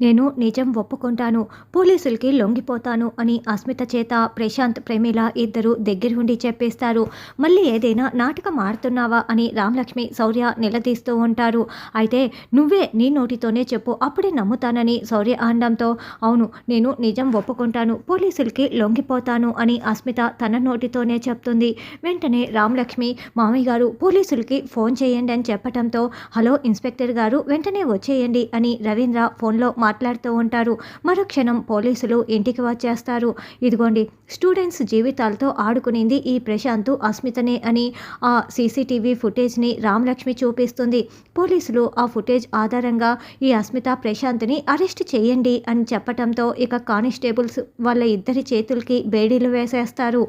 నేను నిజం ఒప్పుకుంటాను పోలీసులకి లొంగిపోతాను అని అస్మిత చేత ప్రశాంత్ ప్రేమిల ఇద్దరు దగ్గర ఉండి చెప్పేస్తారు. మళ్ళీ ఏదైనా నాటకం ఆడుతున్నావా అని రామలక్ష్మి శౌర్య నిలదీస్తూ ఉంటారు. అయితే నువ్వే నీ నోటితోనే చెప్పు అప్పుడే నమ్ముతానని శౌర్య అనడంతో అవును నేను నిజం ఒప్పుకుంటాను పోలీసులకి లొంగిపోతాను అని అస్మిత తన నోటితోనే చెప్తుంది. వెంటనే రామలక్ష్మి మామయ్య గారు పోలీసులకి ఫోన్ చేయండి అని చెప్పడంతో హలో ఇన్స్పెక్టర్ గారు వెంటనే వచ్చేయండి అని రవీంద్ర ఫోన్లో మా మాట్లాడుతూ ఉంటారు. మరుక్షణం పోలీసులు ఇంటికి వచ్చేస్తారు. ఇదిగోండి స్టూడెంట్స్ జీవితాలతో ఆడుకునింది ఈ ప్రశాంత్ అస్మితనే అని ఆ సీసీటీవీ ఫుటేజ్ని రామలక్ష్మి చూపిస్తుంది. పోలీసులు ఆ ఫుటేజ్ ఆధారంగా ఈ అస్మిత ప్రశాంత్ని అరెస్ట్ చేయండి అని చెప్పటంతో ఇక కానిస్టేబుల్స్ వాళ్ళ ఇద్దరి చేతులకి బేడీలు వేసేస్తారు.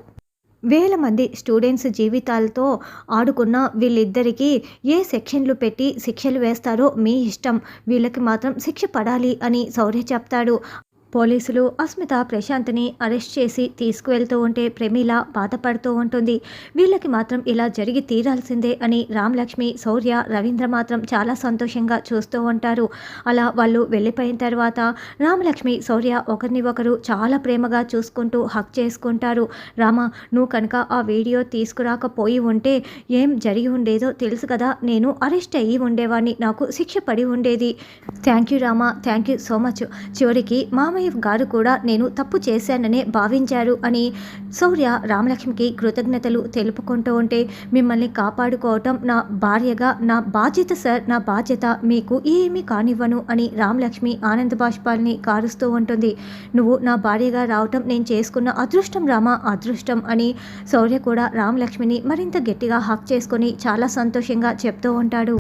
వేల మంది స్టూడెంట్స్ జీవితాలతో ఆడుకున్న వీళ్ళిద్దరికీ ఏ సెక్షన్లు పెట్టి శిక్షలు వేస్తారో మీ ఇష్టం. వీళ్ళకి మాత్రం శిక్ష పడాలి అని సౌర్య చెప్తాడు. పోలీసులు అస్మిత ప్రశాంత్ని అరెస్ట్ చేసి తీసుకువెళ్తూ ఉంటే ప్రమీల బాధపడుతూ ఉంటుంది. వీళ్ళకి మాత్రం ఇలా జరిగి తీరాల్సిందే అని రామలక్ష్మి శౌర్య రవీంద్ర మాత్రం చాలా సంతోషంగా చూస్తూ ఉంటారు. అలా వాళ్ళు వెళ్ళిపోయిన తర్వాత రామలక్ష్మి శౌర్య ఒకరిని ఒకరు చాలా ప్రేమగా చూసుకుంటూ హక్ చేసుకుంటారు. రామ నువ్వు కనుక ఆ వీడియో తీసుకురాకపోయి ఉంటే ఏం జరిగి ఉండేదో తెలుసు కదా నేను అరెస్ట్ అయ్యి ఉండేవాడిని నాకు శిక్ష పడి ఉండేది. Thank you Rama thank you so much. చివరికి మామ రామయ్య గారు కూడా నేను తప్పు చేశాననే భావించారు అని శౌర్య రామలక్ష్మికి కృతజ్ఞతలు తెలుపుకుంటూ ఉంటే మిమ్మల్ని కాపాడుకోవటం నా భార్యగా నా బాధ్యత సార్ నా బాధ్యత మీకు ఏమీ కానివ్వను అని రామలక్ష్మి ఆనంద బాష్పాల్ని కారుస్తూ ఉంటుంది. నువ్వు నా భార్యగా రావటం నేను చేసుకున్న అదృష్టం రామ అదృష్టం అని శౌర్య కూడా రామలక్ష్మిని మరింత గట్టిగా హక్ చేసుకొని చాలా సంతోషంగా చెప్తూ ఉంటాడు.